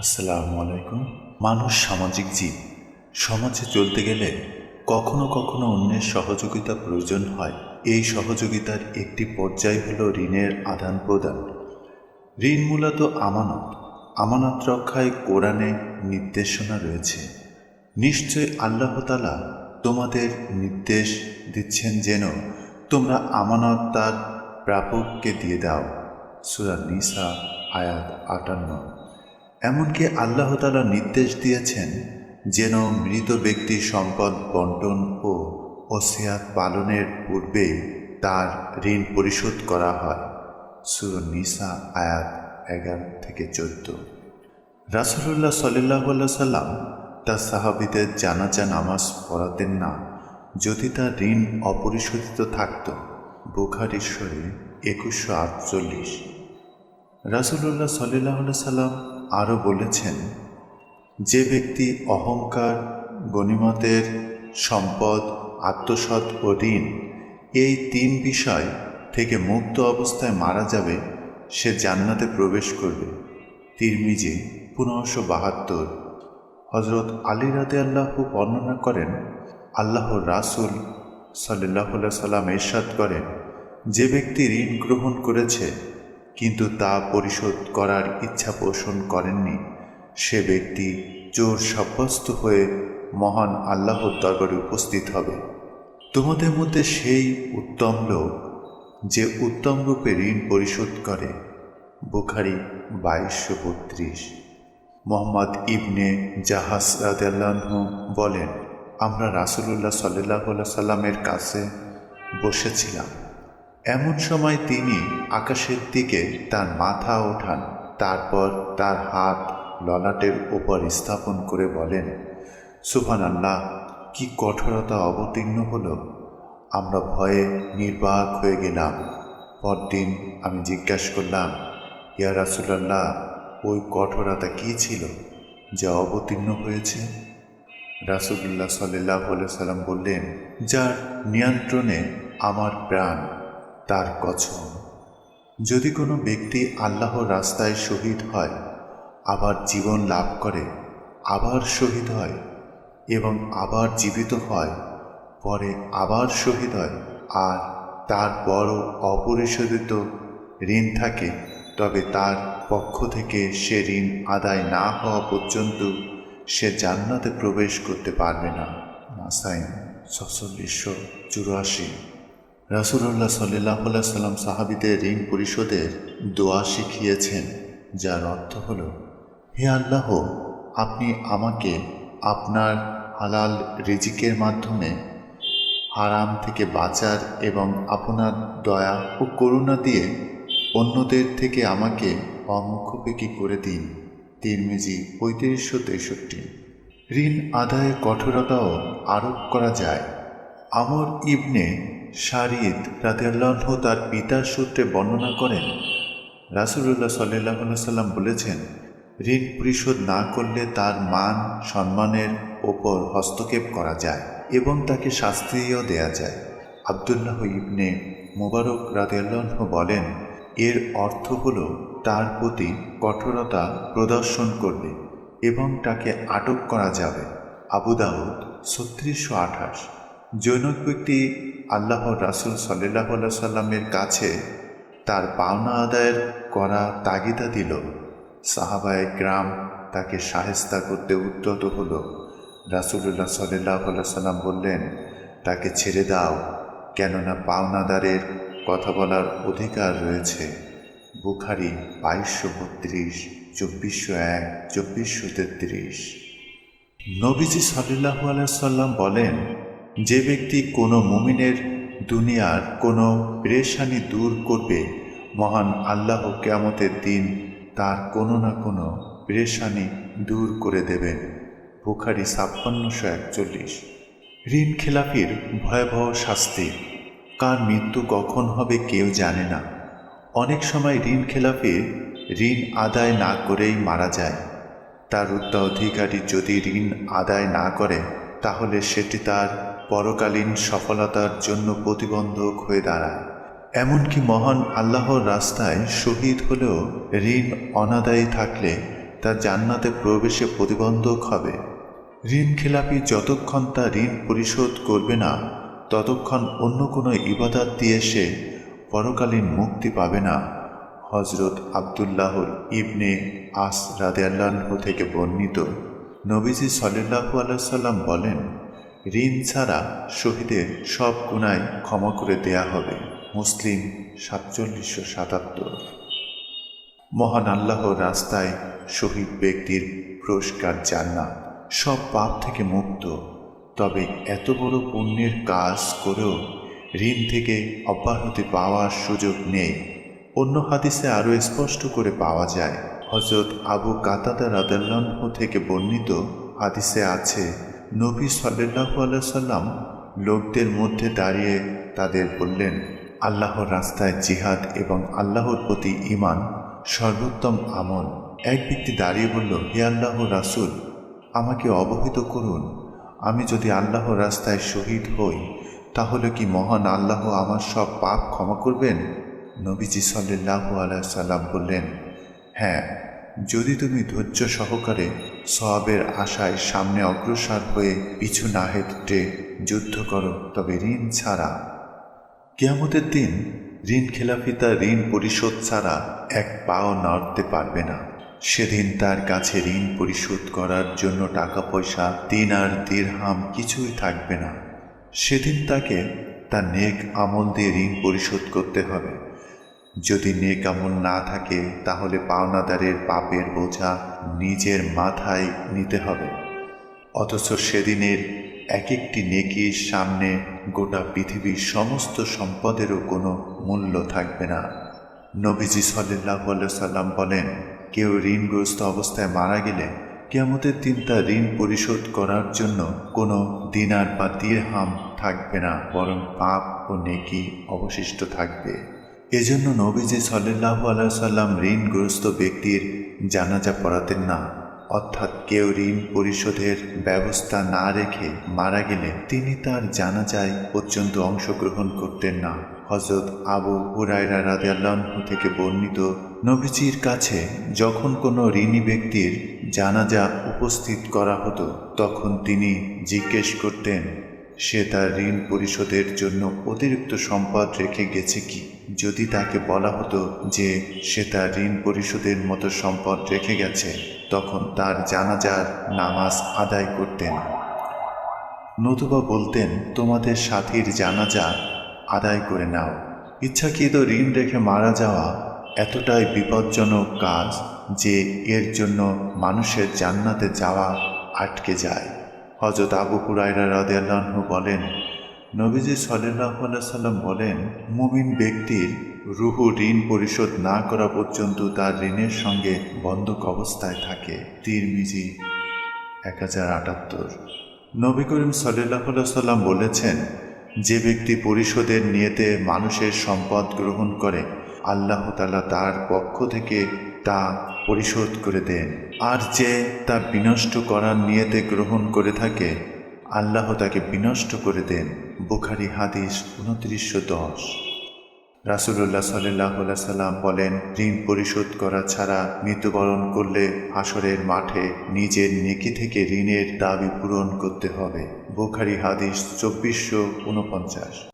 আসসালামু আলাইকুম। মানুষ সামাজিক জীব। সমাজে চলতে গেলে কখনো কখনো অন্যের সহযোগিতা প্রয়োজন হয়। এই সহযোগিতার একটি পর্যায় হল ঋণের আদান প্রদান। ঋণ মূলত আমানত। আমানত রক্ষায় কোরআনে নির্দেশনা রয়েছে। নিশ্চয় আল্লাহ তালা তোমাদের নির্দেশ দিচ্ছেন যেন তোমরা আমানত তার প্রাপককে দিয়ে দাও। সুরা নিসা আয়াত আটান্ন। এমনকি আল্লাহ তালা নির্দেশ দিয়েছেন যেন মৃত ব্যক্তির সম্পদ বন্টন ও ওসিয়াত পালনের পূর্বে তার ঋণ পরিশোধ করা হয়। সুর নিসা আয়াত এগারো থেকে চোদ্দ। রাসুল্লাহ সাল্লাহ সাল্লাম তার সাহাবিদের জানাজা নামাজ পড়াতেন না, যদি তার ঋণ অপরিশোধিত থাকত। বুখারিশ্বরে একুশশো আটচল্লিশ। রাসুল্লাহ সাল্লাহ সাল্লাম আরও বলেছেন, যে ব্যক্তি অহংকার, গণিমতের সম্পদ, আত্মসৎ ও ঋণ, এই তিন বিষয় থেকে মুক্ত অবস্থায় মারা যাবে, সে জান্নাতে প্রবেশ করবে। তিরমিজে, পনেরোশো বাহাত্তর। হজরত আলী রাতে আল্লাহ বর্ণনা করেন, আল্লাহর রাসুল সাল্লাহ সাল্লাম এরশাদ করেন, যে ব্যক্তি ঋণ গ্রহণ করেছে কিন্তু তা পরিশোধ করার ইচ্ছা পোষণ করেননি। সে ব্যক্তি চোর সাব্যস্ত হয়ে মহান আল্লাহর দরবারে উপস্থিত হবে। তোমাদের মধ্যে সেই উত্তম লোক যে উত্তম রূপে ঋণ পরিশোধ করে। বুখারি বাইশশো বত্রিশ। মোহাম্মদ ইবনে জাহাজ রাদেল্লাহ বলেন, আমরা রাসুলুল্লাহ সাল্লাহ সাল্লামের কাছে বসেছিলাম। এমন সময় তিনি আকাশের দিকে তার মাথা ওঠান, তারপর তার হাত ললাটের উপর স্থাপন করে বলেন সুফান আল্লাহ কি কঠোরতা অবতীর্ণ হলো। আমরা ভয়ে নির্বাক হয়ে গেলাম। পরদিন আমি জিজ্ঞাসা করলাম, ইয়া রাসুলাল্লাহ, ওই কঠোরতা কী ছিল যা অবতীর্ণ হয়েছে? রাসুল্লাহ সাল্লাহ সাল্লাম বললেন, যার নিয়ন্ত্রণে আমার প্রাণ তার কছম। যদি কোনো ব্যক্তি আল্লাহর রাস্তায় শহীদ হয়, আবার জীবন লাভ করে, আবার শহীদ হয় এবং আবার জীবিত হয়, পরে আবার শহীদ হয় আর তার বড় অপরিশোধিত ঋণ থাকে, তবে তার পক্ষ থেকে সে ঋণ আদায় না হওয়া পর্যন্ত সে জান্নাতে প্রবেশ করতে পারবে না। নাসাইন ছচল্লিশশো চুরাশি। রাসুল্লাহ সাল্লাহ সাল্লাম সাহাবিদের ঋণ পরিশোধের দোয়া শিখিয়েছেন, যার অর্থ হল, হে আল্লাহ, আপনি আমাকে আপনার হালাল রিজিকের মাধ্যমে হারাম থেকে বাঁচার এবং আপনার দয়া ও করুণা দিয়ে অন্যদের থেকে আমাকে অমুখোপেকি করে দিন। তিরমিজি পঁয়ত্রিশশো তেষট্টি। ঋণ আদায়ের কঠোরতাও আরোপ করা যায়। আমর ইবনে শারিদ রাতেল্লাহ তার পিতার সূত্রে বর্ণনা করেন রাসুল্লাহ সাল্লাহ সাল্লাম বলেছেন, ঋণ পরিশোধ না করলে তার মান সম্মানের ওপর হস্তক্ষেপ করা যায় এবং তাকে শাস্তিও দেয়া যায়। আবদুল্লাহ ইবনে মোবারক রাতেল্লাহ বলেন, এর অর্থ হল তার প্রতি কঠোরতা প্রদর্শন করবে এবং তাকে আটক করা যাবে। আবু দাউদ ছত্রিশশো আঠাশ। জৈনক ব্যক্তি আল্লাহর রাসুল সাল্লাহ সাল্লামের কাছে তার পাওনা আদায়ের করা তাগিদা দিল। সাহাবায় গ্রাম তাকে সাহেস্তা করতে উদ্যত হল। রাসুলুল্লাহ সাল্লাহ সাল্লাম বললেন, তাকে ছেড়ে দাও, কেননা পাওনাদারের কথা বলার অধিকার রয়েছে। বুখারি বাইশশো বত্রিশ, চব্বিশশো এক, চব্বিশশো তেত্রিশ। নবীজি সাল্লাহ সাল্লাম বলেন যে ব্যক্তি কোনো মুমিনের দুনিয়ার কোনো পরেশানি দূর করবে, মহান আল্লাহ কেয়ামতের দিন তার কোনো না কোনো পরেশানি দূর করে দেবেন। বুখারি ছাপ্পান্নশো একচল্লিশ। ঋণ খেলাপির ভয়াবহ শাস্তি। কার মৃত্যু কখন হবে কেউ জানে না। অনেক সময় ঋণ খেলাপির ঋণ আদায় না করেই মারা যায়। তার উত্তরাধিকারী যদি ঋণ আদায় না করে, তাহলে সেটি তার পরকালীন সফলতার জন্য প্রতিবন্ধক হয়ে দাঁড়ায়। এমনকি মহান আল্লাহর রাস্তায় শহীদ হলেও ঋণ অনাদায়ী থাকলে তা জান্নাতে প্রবেশে প্রতিবন্ধক হবে। ঋণ খেলাপি যতক্ষণ তা ঋণ পরিশোধ করবে না, ততক্ষণ অন্য কোনো ইবাদত দিয়ে সে পরকালীন মুক্তি পাবে না। হজরত আবদুল্লাহ ইবনে আস রাদেয়াল্লাহ থেকে বর্ণিত। নবীজি সাল্লাহু আলাইসাল্লাম বলেন ঋণ ছাড়া শহীদের সব গুণায় ক্ষমা করে দেয়া হবে। মুসলিম সাতচল্লিশশো সাতাত্তর। মহান আল্লাহর রাস্তায় শহীদ ব্যক্তির পুরস্কার জান্নাত সব পাপ থেকে মুক্ত। তবে এত বড় পুণ্যের কাজ করেও ঋণ থেকে অব্যাহতি পাওয়ার সুযোগ নেই। অন্য হাদিসে আরও স্পষ্ট করে পাওয়া যায়। হজরত আবু কাতাদা রাদাল্লাহ থেকে বর্ণিত হাদিসে আছে নবী সাল্লাহু আলাইসাল্লাম লোকদের মধ্যে দাঁড়িয়ে তাদের বললেন, আল্লাহর রাস্তায় জিহাদ এবং আল্লাহর প্রতি ইমান সর্বোত্তম আমল। এক ব্যক্তি দাঁড়িয়ে বলল, হে আল্লাহ রাসুল, আমাকে অবহিত করুন। আমি যদি আল্লাহর রাস্তায় শহীদ হই, তাহলে কি মহান আল্লাহ আমার সব পাপ ক্ষমা করবেন? নবীজি সাল্লাহু আলাইসাল্লাম বললেন হ্যাঁ যদি তুমি ধৈর্য সহকারে সবের আশায় সামনে অগ্রসর হয়ে পিছু না হেঁটে যুদ্ধ করো, তবে ঋণ ছাড়া। কেয়ামতের দিন ঋণ খেলাফি তার ঋণ পরিশোধ ছাড়া এক পাও নড়তে পারবে না। সেদিন তার কাছে ঋণ পরিশোধ করার জন্য টাকা পয়সা দিন আর দিরহাম কিছুই থাকবে না। সেদিন তাকে তার নেক আমল দিয়ে ঋণ পরিশোধ করতে হবে। যদি নেক আমল না থাকে, তাহলে পাওনাদারের পাপের বোঝা নিজের মাথায় নিতে হবে। অথচ সেদিনের এক একটি নেকির সামনে গোটা পৃথিবীর সমস্ত সম্পদেরও কোনো মূল্য থাকবে না। নবীজি সাল্লাহ সাল্লাম বলেন, কেউ ঋণগ্রস্ত অবস্থায় মারা গেলে কেয়ামতের দিন তার ঋণ পরিশোধ করার জন্য কোনো দিনার বা দিরহাম থাকবে না, বরং পাপ ও নেকি অবশিষ্ট থাকবে। এজন্য নবীজি সাল্লাহ সাল্লাম ঋণগ্রস্ত ব্যক্তির জানাজা পড়াতেন না। অর্থাৎ কেউ ঋণ পরিশোধের ব্যবস্থা না রেখে মারা গেলে তিনি তার জানাজায় পর্যন্ত অংশগ্রহণ করতেন না। হজরত আবু হুরায়রা রাদিয়াল্লাহ থেকে বর্ণিত নবীজির কাছে যখন কোনো ঋণী ব্যক্তির জানাজা উপস্থিত করা হতো, তখন তিনি জিজ্ঞেস করতেন সে তার ঋণ পরিশোধের জন্য অতিরিক্ত সম্পদ রেখে গেছে কি? যদি তাকে বলা হতো যে সে তার ঋণ পরিশোধের মতো সম্পদ রেখে গেছে, তখন তার জানাজার নামাজ আদায় করতেন। নতুবা বলতেন, তোমাদের সাথীর জানাজা আদায় করে নাও। ইচ্ছাকৃত ঋণ রেখে মারা যাওয়া এতটাই বিপজ্জনক কাজ যে এর জন্য মানুষের জান্নাতে যাওয়া আটকে যায়। হজরত আবু হুরাইরা রাদিয়াল্লাহু বলেন, নবীজি সাল্লাম বলেন, মুমিন ব্যক্তির রুহু ঋণ পরিশোধ না করা পর্যন্ত তার ঋণের সঙ্গে বন্ধক অবস্থায় থাকে। তিরমিজি এক হাজার আটাত্তর। নবী করিম সাল্লাহ সাল্লাম বলেছেন, যে ব্যক্তি পরিশোধের নিয়েতে মানুষের সম্পদ গ্রহণ করে আল্লাহ তালা তার পক্ষ থেকে তা পরিশোধ করে দেন। আর যে তা বিনষ্ট করার নিয়েতে গ্রহণ করে থাকে, আল্লাহ তাকে বিনষ্ট করে দেন। বুখারি হাদিস উনত্রিশশো দশ। রাসুল্লাহ সাল্লাহ সাল্লাম বলেন, ঋণ পরিশোধ করা ছাড়া মৃত্যুবরণ করলে হাসরের মাঠে নিজের নেকি থেকে ঋণের দাবি পূরণ করতে হবে। বুখারি হাদিস চব্বিশশো উনপঞ্চাশ।